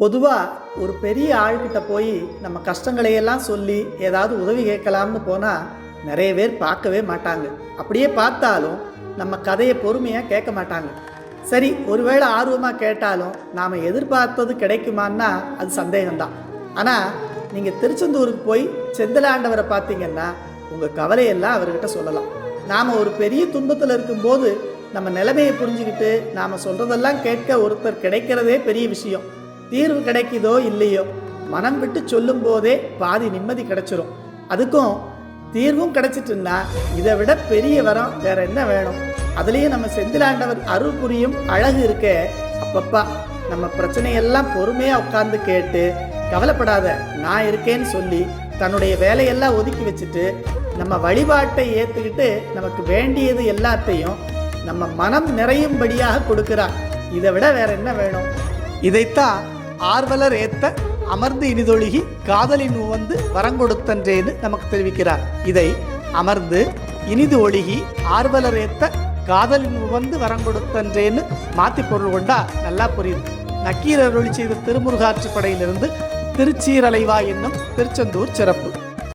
பொதுவாக ஒரு பெரிய ஆள்கிட்ட போய் நம்ம கஷ்டங்களையெல்லாம் சொல்லி ஏதாவது உதவி கேட்கலாம்னு போனால் நிறைய பேர் பார்க்கவே மாட்டாங்க. அப்படியே பார்த்தாலும் நம்ம கதையை பொறுமையாக கேட்க மாட்டாங்க. சரி ஒருவேளை ஆர்வமாக கேட்டாலும் நாம் எதிர்பார்த்தது கிடைக்குமான்னா அது சந்தேகம்தான். ஆனால் நீங்கள் திருச்செந்தூருக்கு போய் செந்திலாண்டவரை பார்த்தீங்கன்னா உங்கள் கவலையெல்லாம் அவர்கிட்ட சொல்லலாம். நாம் ஒரு பெரிய துன்பத்தில் இருக்கும்போது நம்ம நிலைமையை புரிஞ்சுக்கிட்டு நாம் சொல்கிறதெல்லாம் கேட்க ஒருத்தர் கிடைக்கிறதே பெரிய விஷயம். தீர்வு கிடைக்குதோ இல்லையோ மனம் விட்டு சொல்லும் போதே பாதி நிம்மதி கிடைச்சிரும். அதுக்கும் தீர்வும் கிடைச்சிட்டுன்னா இதை விட பெரிய வரம் வேற என்ன வேணும்? அதுலேயும் நம்ம செந்திலாண்டவர் அருள் புரியும் அழகு இருக்கே. அப்பப்பா நம்ம பிரச்சனையெல்லாம் பொறுமையாக உட்காந்து கேட்டு கவலைப்படாத நான் இருக்கேன்னு சொல்லி தன்னுடைய வேலையெல்லாம் ஒதுக்கி வச்சுட்டு நம்ம வழிபாட்டை ஏற்றுக்கிட்டு நமக்கு வேண்டியது எல்லாத்தையும் நம்ம மனம் நிறையும்படியாக கொடுக்குறா இதை விட வேற என்ன வேணும்? இதைத்தான் ஆர்வலர் ஏத்த அமர்ந்து இனிதொழுகி காதலின் உவந்து வரங்கொடுத்தன்றேன்னு நமக்கு தெரிவிக்கிறார். இதை அமர்ந்து இனிது ஒழுகி ஆர்வலர் ஏத்த காதலின் உவந்து வரங்கொடுத்தன்றேன்னு மாற்றி பொருள் கொண்டா நல்லா புரியுது. நக்கீரர் ஒளி செய்த திருமுருகாற்றுப்படையிலிருந்து திருச்சீரலைவா என்னும் திருச்செந்தூர் சிறப்பு.